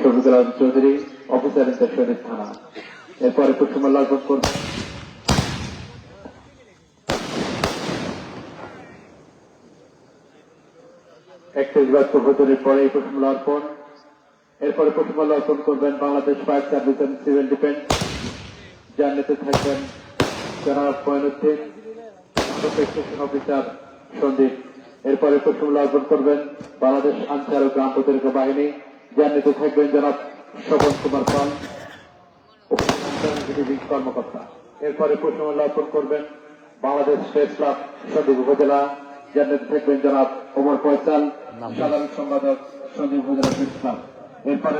Shafiqul Chowdhury, officer in charge শহীদ থানা। এরপরে অর্পণ করবেন একত্রিশ বার প্রভোজনের পরে পুষ্পমাল্য অর্পণ এরপরে পুষ্পমাল্য অর্পণ করবেন Bangladesh fire service and civil defence. যার নেতৃত্বে থাকবেন জনাব ময়নুদ্দিন অফিসার সন্দীপ। এরপরে পুষ্পমাল্য অর্পণ করবেন বাংলাদেশ আনসার ও গ্রাম প্রতিরক্ষা বাহিনী। যার থাকবেন জনাব স্বপন কুমার পাল কর্মকর্তা। এরপরে পুষ্পমাল্য অর্পণ করবেন বাংলাদেশ প্রেস ক্লাব সন্দীপ উপজেলা। যার থাকবেন জনাব ওমর ফয়সাল সাধারণ সম্পাদক সন্দীপ উপজেলা প্রেস ক্লাব। এরপরে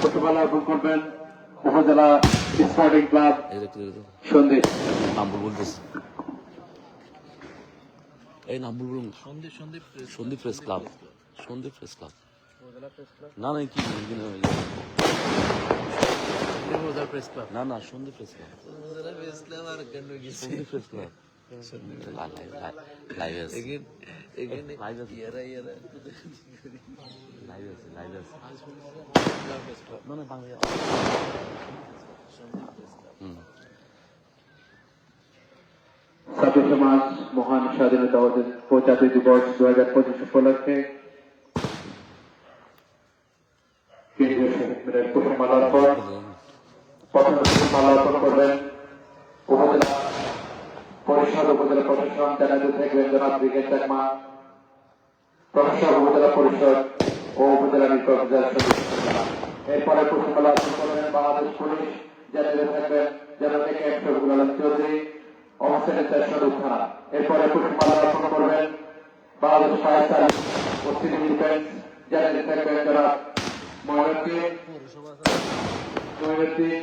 পুষ্পমাল্য অর্পণ করবেন উপজেলা স্পোর্টিং ক্লাব বল এই নাম বল বলুন। Sandwip Sandwip Sandwip press club. Sandwip press club. না না কি না না Sandwip press club upazila press club মহান স্বাধীনতা অর্জন পঁচাত্তর দিবস দু হাজার পঁচিশ উপলক্ষে কেন্দ্রীয় শহীদ মিনার পুষ্পমালার্পণ প্রথম পুষ্পমালার্পণ করবেন উপজেলা পরিষদ উপজেলা প্রশাসন জানাতে থাকবেন জনাব ব্রিগেড চাকমা প্রশাসক উপজেলা পরিষদ ও উপজেলা নির্বাচন। এরপরে পুষ্পমালার্পণ করবেন বাংলাদেশ পুলিশ জানাতে থাকবেন এম শফিকুল আলম চৌধুরী অবস্থানে স্টেশন থানা এরপরে পুষ্পমালার্পণ করবেন বাংলাদেশ ফায়ার সার্ভিস ও সিভিল ডিফেন্স জানাতে থাকবেন জনাব ময়ূরদ্দিন ময়ূরদ্দিন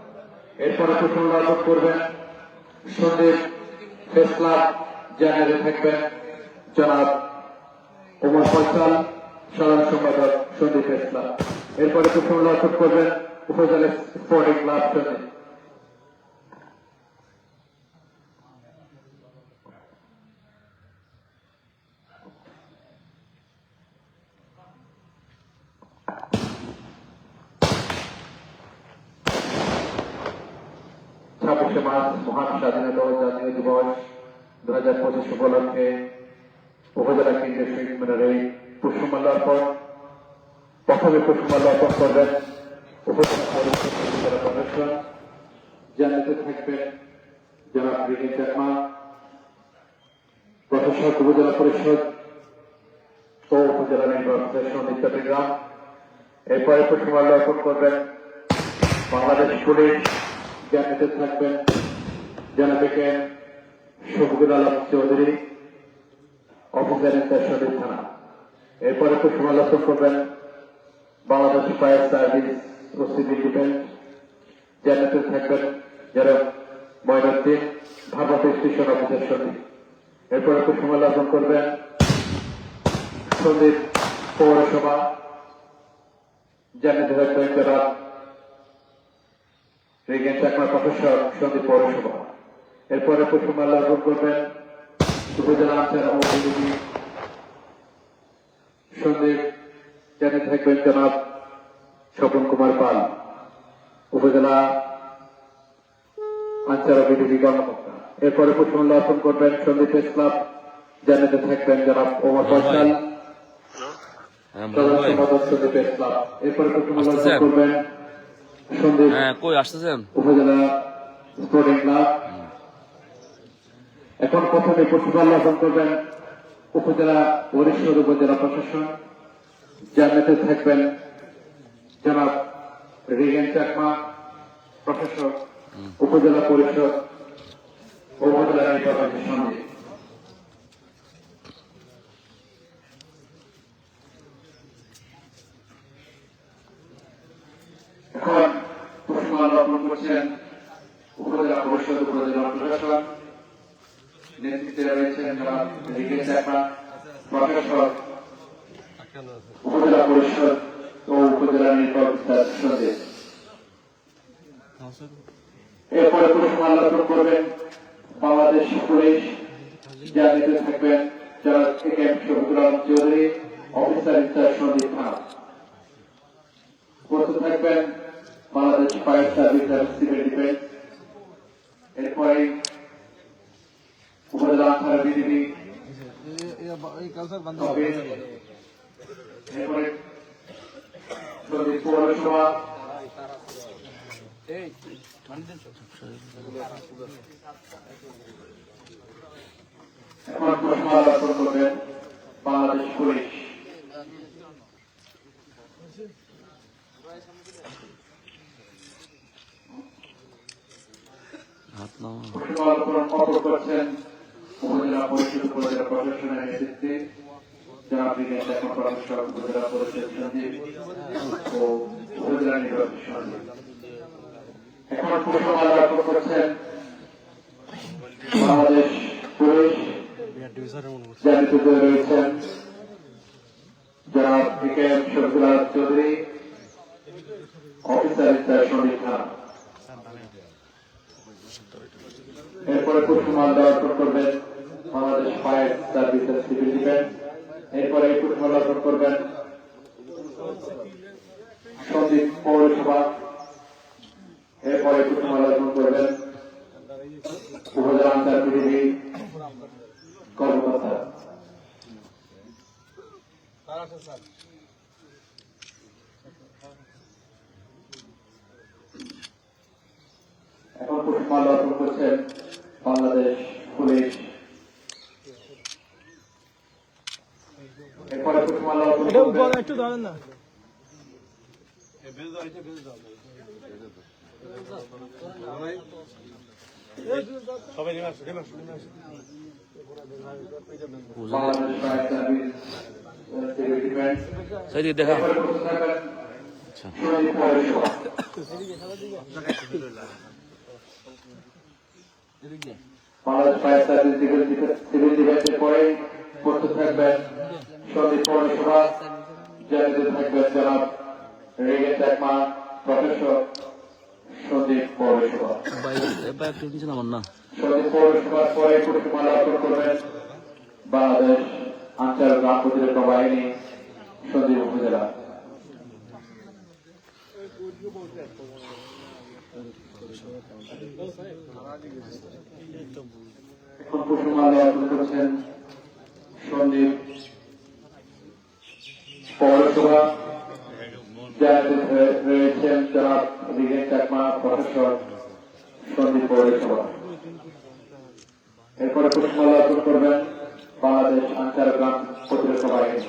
এরপরে প্রথম আটক করবেন। সন্দীপ প্রেস ক্লাব থাকবেন। জনাব ওমর ফয়সাল, সাধারণ সম্পাদক সন্দীপ প্রেস ক্লাব। এরপরে প্রথম আটক করবেন উপজেলা স্পোর্টিং ক্লাব সন্দীপ। ছাব্বিশে মার্চ মহান স্বাধীনতা ও জাতীয় দিবস দু হাজার পঁচিশ উপলক্ষে উপজেলা কেন্দ্রের শহীদ মিনারে পুষ্পমাল্য অর্পণ প্রথমে পুষ্পমাল্য অর্পণ করবেন উপজেলা পরিষদ জানাতে থাকবেন জনাব ব্রিগেড চাকমা প্রশাসক উপজেলা পরিষদ ও উপজেলা নির্বাচন সমিতি চট্টগ্রাম এরপরে পুষ্পমাল্য অর্পণ করবেন বাংলাদেশ পুলিশ জানাতে থাকবেন। জানাবেকে শফিকুল আলম চৌধুরী ইনচার্জ সদর থানা এরপরে তো সমালোচনা করবেন বাংলাদেশ ফায়ার সার্ভিস ও সিভিল ডিফেন্স জানাতে থাকবেন যারা ময়নাদ্দিন ভারত স্টেশন অফিসার সন্দীপ এরপরে তো সমালোচনা করবেন সন্দীপ পৌরসভা। জানাতে থাকবেন যারা রেগেন চাকমা প্রফেসর সন্দীপ পৌরসভা। এরপরে পুষ্পমাল্য অর্পণ করবেন উপজেলা আনসার ও সন্দীপ জানে থাকবেন জনাব স্বপন কুমার পাল উপজেলা আনসার কর্মকর্তা। এরপরে অর্পণ করবেন সন্দীপ প্রেস ক্লাব জানাতে থাকবেন জনাব ওমর ফয়সাল হ্যাঁ ভাই। সম্পাদক সন্দীপ প্রেস ক্লাব। এরপরে পুষ্পমাল্য অর্পণ করবেন হ্যাঁ কই আসতেছেন? উপজেলা স্পোর্টিং ক্লাব এখন প্রথমে পশুপালন করবেন উপজেলা পরিষদ উপজেলা প্রশাসন। যার নেতৃত্বে থাকবেন জনাব রিগেন চাকমা প্রশাসক উপজেলা পরিষদ উপজেলা নির্বাচনের সঙ্গে। করছেন উপজেলা পরিষদ উপজেলা প্রশাসন নেতৃত্বে রয়েছেন প্রশাসক, উপজেলা পরিষদ ও উপজেলা সদস্যদের এরপরে পুরস্কার আলোচনা করবেন। বাংলাদেশ পুলিশ জাতিতে থাকবেন যারা থেকে Chowdhury, officer in charge Sandwip Khan উপস্থিত থাকবেন Bangladesh fire service and civil defence এরপরে উপজেলা আনসার বিজিবি এরপরে পৌরসভা। এখন পুরস্কার আলোচনা করবেন বাংলাদেশ পুলিশ। পুরস্কার অপর করছেন উপজেলা পরিষদ উপজেলা প্রশাসনের নেতৃত্বে যারা ব্রিগেড এখন পরামর্শক উপজেলা পরিষদ সচিব ও উপজেলা নির্বাচন সচিব অফিসার সন্দীপ খান এরপরে পুষ্পমাল দেওয়ার পর করবেন Bangladesh fire service civil defence. এরপরে পুষ্পমাল অর্পণ করবেন সন্দীপ পৌরসভা। এরপরে পুষ্পমাল অর্পণ করবেন উপজেলা আনসার বিডিবি কর্মকর্তা। এখন পুষ্পমাল অর্পণ করছেন বাংলাদেশ পুলিশ। এরপরে পুষ্পমাল অর্পণ একটু ধরেন না। দেখা। আচ্ছা। Bangladesh fire service civil defence civil ডিফেন্সের পরে প্রস্তুত থাকবেন সন্দীপ পৌরসভা জানিতে থাকবেন জনাব রেগে চাকমা, প্রফেসর সন্দীপ পৌরসভা। সন্দীপ পৌরসভার পরে পুষ্পমালা অর্পণ করবেন বাংলাদেশ আনসার গ্রাম প্রতিরক্ষা উপজেলা। এরপরে পুষ্পমালা অর্পণ করবেন বাংলাদেশ আনসার গ্রাম প্রতিরক্ষা বাহিনী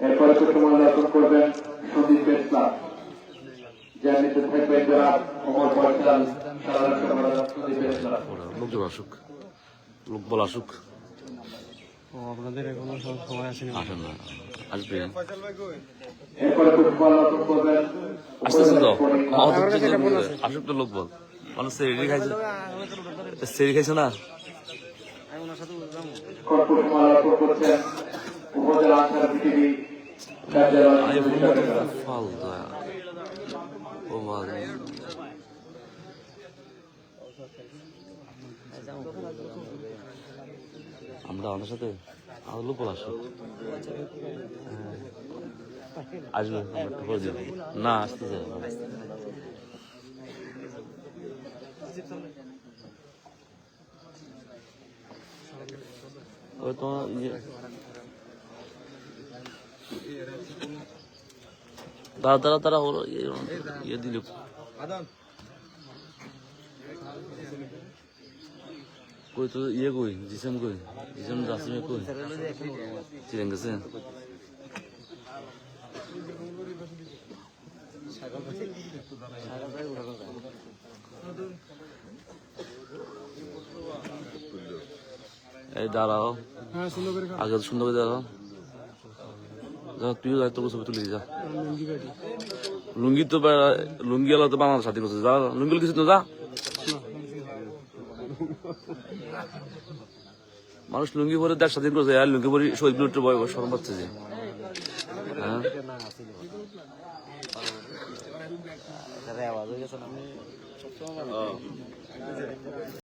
এরপরে পুষ্পমালা অর্পণ করবেন সন্দীপ ইসলাম জনাব লোকজন আসুক। লোক বল আসুক। আপনাদের এখনও সব সময় আসেনি। আসেন না। আসবে। আসতেছে তো। আসুক তো লোক বল। মানুষ সেরি খাইছে। সেরি খাইছে না? উপজেলা আরে আমরা আমাদের সাথে আমাদের লোক হ্যাঁ। আসবে আমরা না আসতেছে ওই তোমার দাঁড়া দাঁড়া দাঁড়া ওর ইয়ে দিল। কই তো ইয়ে কই? জিসেম কই? জিসেম জাসিমে কই? চিরেন গেছে এই দাঁড়াও। হ্যাঁ আগে সুন্দর করে দাঁড়াও। তুইও যা তোর ছবি তুলে যা। লুঙ্গি তো লুঙ্গি এলা তো বাংলাদেশ স্বাধীন করছে যা লুঙ্গি কিছু তো যা। মানুষ লুঙ্গি পরে দেশ স্বাধীন করছে আর লুঙ্গি পরে শহীদ বিরুদ্ধে বয় শরম পাচ্ছে যে। হ্যাঁ?